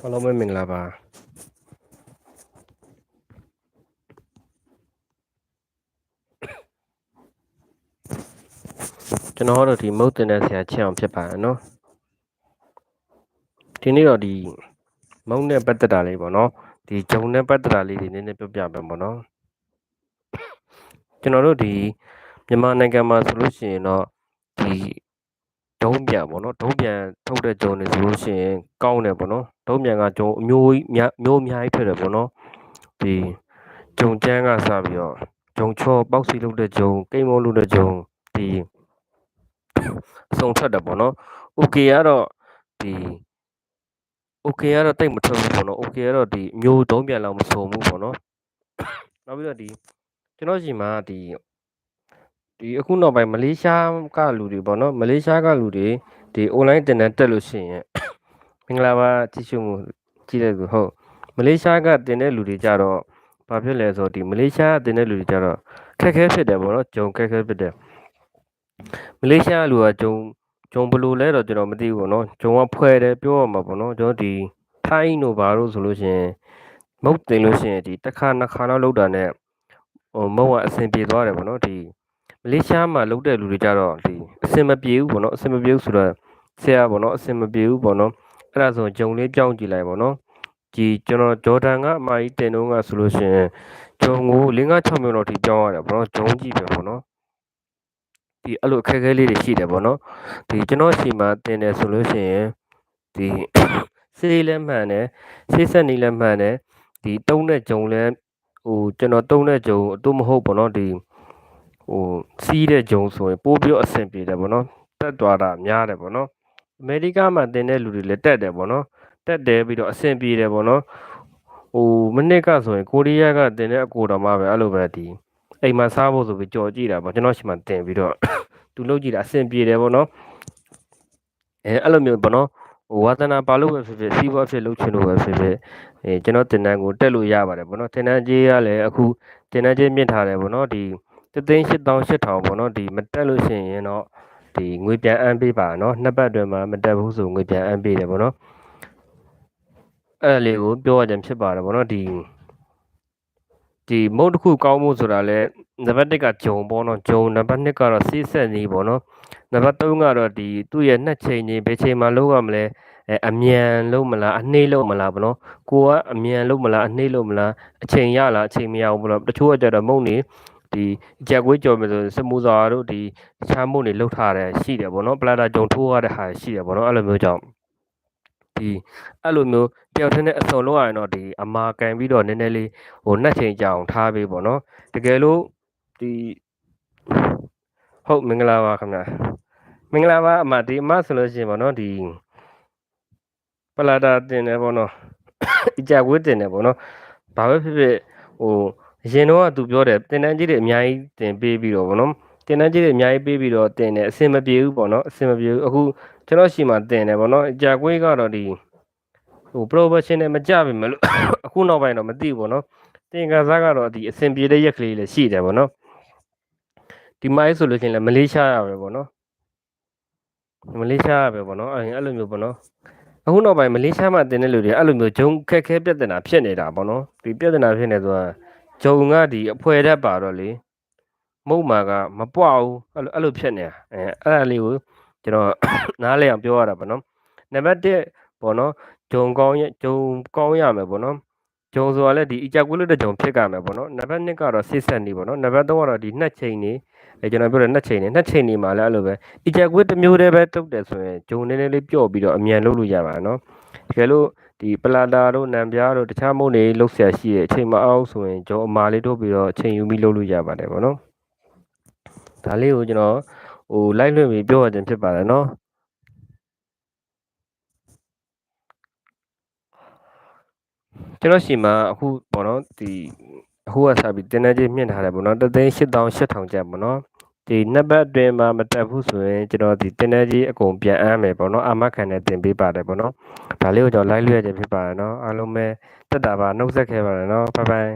အားလုံးပဲမင်္ဂလာပါကျွန်တော်တို့ဒီမုတ်တင်တဲ့ဆရာချစ်အောင်ဖြစ်ပါတယ်နော်ဒီနေ့တော့ဒီမုံနဲ့ပတ်သက်တာလေးပေါ့နော်ဒီဂျုံနဲ့ပတ်သက်တာလေးတွေနည်းနည်းပြောပြမယ်ပေါ့နော်ကျွန်တော်တို့ဒီမြန်မာနိုင်ငံမှာဆိုလို့ရှိရင်တော့ဒီ ဒုံးပြန်ပေါ့နော်ဒုံးပြန်ထုတ်တဲ့ဂျုံတွေဆိုလို့ရှိရင်ကောင်းတယ်ပေါ့နော်ဒုံးပြန်ကဂျုံအမျိုးကြီးမျိုးအများကြီးထွက်တယ်ပေါ့နော်ဒီဂျုံကျန်းကစပြီးတော့ဂျုံချောပေါက်စီလုပ်တဲ့ဂျုံကိတ်မောလုပ်တဲ့ဂျုံဒီအစုံထွက်တယ်ပေါ့နော်။ okay ကတော့ဒီ okay ကတော့တိတ်မထွက်ဘူးပေါ့နော်။ okay ကတော့ဒီမျိုးတုံးပြန်လောက်မစုံဘူးပေါ့နော်။နောက်ပြီးတော့ဒီကျွန်တော်ရှိမှာဒီ ဒီအခုနောက်ပိုင်းမလေးရှားကလူတွေပေါ့နော်မလေးရှားကလူတွေဒီ online တင်တန်းတက်လို့ရှိရင်မင်္ဂလာပါကြည့်ရှုမှုကြည့်တဲ့သူဟုတ်မလေးရှားကတင်တဲ့လူတွေကြတော့ဘာဖြစ်လဲဆိုတော့ဒီမလေးရှားကတင်တဲ့လူတွေကြတော့ခက်ခဲဖြစ်တယ်ပေါ့နော်ဂျုံခက်ခဲဖြစ်တယ်မလေးရှားလူကဂျုံဂျုံဘလို့လဲတော့ကျွန်တော်မသိဘူးပေါ့နော်ဂျုံကဖွဲ့တယ်ပြောရမှာပေါ့နော်ကျွန်တော်ဒီထိုင်းတို့ဘာလို့ဆိုလို့ရှိရင်မုတ်တင်လို့ရှိရင်ဒီတစ်ခါနှစ်ခါတော့လောက်တာနဲ့ဟိုမုတ်ကအဆင်ပြေသွားတယ်ပေါ့နော်ဒီ မလေးရှားမှာလုတ်တဲ့လူတွေကြတော့ဒီအဆင်မပြေဘူးပေါ့နော်အဆင်မပြေဘူးဆိုတော့ဆရာပေါ့နော်အဆင်မပြေဘူးပေါ့နော်အဲ့ဒါဆိုဂျုံလေးပြောင်းကြည့်လိုက်ပေါ့နော်ဒီကျွန်တော်ဂျော်ဒန်ကအမကြီးတင်တော့ကဆိုလို့ရှိရင်ဂျုံကို5 6မိနစ်တော့ထိပြောင်းရတယ်ပေါ့နော်ဂျုံကြည့်ပဲပေါ့နော်ဒီအဲ့လိုအခက်အခဲလေးတွေရှိတယ်ပေါ့နော်ဒီကျွန်တော်စီမှာတင်တယ်ဆိုလို့ရှိရင်ဒီစေးလည်းမှန်တယ်ဆေးဆက်နီလည်းမှန်တယ်ဒီတုံးတဲ့ဂျုံလည်းဟိုကျွန်တော်တုံးတဲ့ဂျုံအတူမဟုတ်ပေါ့နော်ဒီ ဟိုစီးတဲ့ဂျုံဆိုရင်ပိုးပြီးအဆင်ပြေတယ်ပေါ့နော်တက်သွားတာများတယ်ပေါ့နော်အမေရိကမှာတင်တဲ့လူတွေလည်းတက်တယ်ပေါ့နော်တက်တယ်ပြီးတော့အဆင်ပြေတယ်ပေါ့နော်ဟိုမနစ်ကဆိုရင်ကိုရီးယားကတင်တဲ့အကိုတော်မှပဲအဲ့လိုပဲဒီအိမ်မှာစားဖို့ဆိုပြီးကြော်ကြည့်တာပေါ့ကျွန်တော်ရှိမှတင်ပြီးတော့သူလုပ်ကြည့်တာအဆင်ပြေတယ်ပေါ့နော်အဲအဲ့လိုမျိုးပေါ့နော်ဟိုဝါသနာပါလို့ပဲဖြစ်ဖြစ်စီးပွားဖြစ်လုပ်ချင်လို့ပဲဖြစ်ဖြစ်အဲကျွန်တော်တင်တန်းကိုတက်လို့ရပါတယ်ပေါ့နော်တင်တန်းကြီးကလည်းအခုတင်တန်းကြီးမြင့်ထားတယ်ပေါ့နော်ဒီ တသိန်း8000 8000ပေါ့နော်ဒီမတက်လို့ရှိရင်တော့ဒီငွေပြန်အမ်းပေးပါနော်နှစ်ပတ်အတွင်းမှာမတက်ဘူးဆိုငွေပြန်အမ်းပေးတယ်ပေါ့နော်အဲ့လေးကိုပြောရခြင်းဖြစ်ပါတယ်ပေါ့နော်ဒီဒီမုတ်တစ်ခုကောင်းမှုဆိုတာလဲနံပါတ်1ကဂျုံပေါ့နော်ဂျုံနံပါတ်2ကတော့စီးဆက်နီးပေါ့နော်နံပါတ်3ကတော့ဒီသူ့ရဲ့နှစ်ချိန်ချင်းဘယ်ချိန်မှလုပ်ရမလဲအဲအမြန်လုပ်မလားအနှေးလုပ်မလားဗောနော်ကိုကအမြန်လုပ်မလားအနှေးလုပ်မလားအချိန်ရလားအချိန်မရဘူးဗောနော်တချို့ကကြတော့မုံနေ ဒီကြက်ကွေးကြော်မယ်ဆိုစမူဇာတို့ဒီချမ်းမုံနေလှုပ်ထားတယ်ရှိတယ်ဗောနော်ပလာတာဂျုံထိုးရတဲ့ဟာရှိတယ်ဗောနော်အဲ့လိုမျိုးကြောင့်ဒီအဲ့လိုမျိုးတယောက်တည်းနဲ့အစုံလုံးရရင်တော့ဒီအမာကန်ပြီးတော့နည်းနည်းလေးဟိုနှက်ချိန်ကြအောင်ထားပေးပေါ့နော်တကယ်လို့ဒီဟုတ်မင်္ဂလာပါခင်ဗျာမင်္ဂလာပါအမဒီအမဆိုလို့ရှိရင်ပေါ့နော်ဒီပလာတာတင်တယ်ပေါ့နော်အကြကွေးတင်တယ်ပေါ့နော်ဘာပဲဖြစ်ဖြစ်ဟို အရင်တော့ကသူပြောတယ်တင်တန်းကြီးတွေအများကြီးတင်ပေးပြီးတော့ပေါ့နော်တင်တန်းကြီးတွေအများကြီးပေးပြီးတော့တင်တယ်အဆင်မပြေဘူးပေါ့နော်အဆင်မပြေဘူးအခုကျွန်တော်ရှိမှတင်တယ်ပေါ့နော်အကြကွေးကတော့ဒီဟို professional မကြပြီမလို့အခုနောက်ပိုင်းတော့မသိဘူးပေါ့နော်တင်ကစားကတော့ဒီအဆင်ပြေတဲ့ရက်ကလေးလည်းရှိတယ်ပေါ့နော်ဒီမိုင်းဆိုလို့ရှိရင်လည်းမလေးရှားရပဲပေါ့နော်မလေးရှားရပဲပေါ့နော်အဲ့လိုမျိုးပေါ့နော်အခုနောက်ပိုင်းမလေးရှားမှာတင်တဲ့လူတွေအဲ့လိုမျိုးဂျုံခက်ခဲပြဿနာဖြစ်နေတာပေါ့နော်ဒီပြဿနာဖြစ်နေဆိုတာ ဂျုံကဒီအဖွဲတက်ပါတော့လေမုတ်မာကမပွားဘူးအဲ့လိုအဲ့လိုဖြစ်နေတာအဲအဲ့ဒါလေးကိုကျွန်တော်နားလဲအောင်ပြောရတာပေါ့နော်နံပါတ်1ပေါ့နော်ဂျုံကောင်းရဂျုံကောင်းရမယ်ပေါ့နော်ဂျုံဆိုတာလည်းဒီအကြကွေးလို့တဲ့ဂျုံဖြစ်ကြမယ်ပေါ့နော်နံပါတ်2ကတော့ဆိတ်ဆက်နေပေါ့နော်နံပါတ်3ကတော့ဒီနှစ်ချိန်နေအဲကျွန်တော်ပြောတဲ့နှစ်ချိန်နေနှစ်ချိန်နေမှာလည်းအဲ့လိုပဲအကြကွေးတစ်မျိုးတည်းပဲတုတ်တယ်ဆိုရင်ဂျုံနည်းနည်းလေးပြော့ပြီးတော့အမြန်လုပ်လို့ရပါနော်တကယ်လို့ ဒီပလာတာတို့နံပြားတို့တခြားမုန့်တွေလှုပ်ရှားရှိတဲ့အချိန်မအောင်ဆိုရင်ဂျုံအမာလေးတို့ပြီးတော့အချိန်ယူပြီးလုပ်လို့ရပါတယ်ပေါ့နော်ဒါလေးကိုကျွန်တော်ဟိုလိုက်လွှင့်ပြီးပြောရခြင်းဖြစ်ပါတယ်နော်ကျွန်တော်ရှိမှာအခုပေါ့နော်ဒီအခုကစပြီးတင်နေချင်းမြင့်ထားတယ်ပေါ့နော်တသိန်း8000 8000ကျပ်ပေါ့နော် ဒီနှစ်ပတ်အတွင်းမှာမတက်ဘူးဆိုရင်ကျွန်တော်ဒီတင်နေကြီးအကုန်ပြန်အမ်းမယ်ပေါ့နော်အာမခံနဲ့တင်ပေးပါတယ်ပေါ့နော်ဒါလေးကိုကျွန်တော် live လွှဲခြင်းဖြစ်ပါတယ်နော်အားလုံးပဲတက်တာပါနှုတ်ဆက်ခဲ့ပါတယ်နော်ဘိုင်ဘိုင်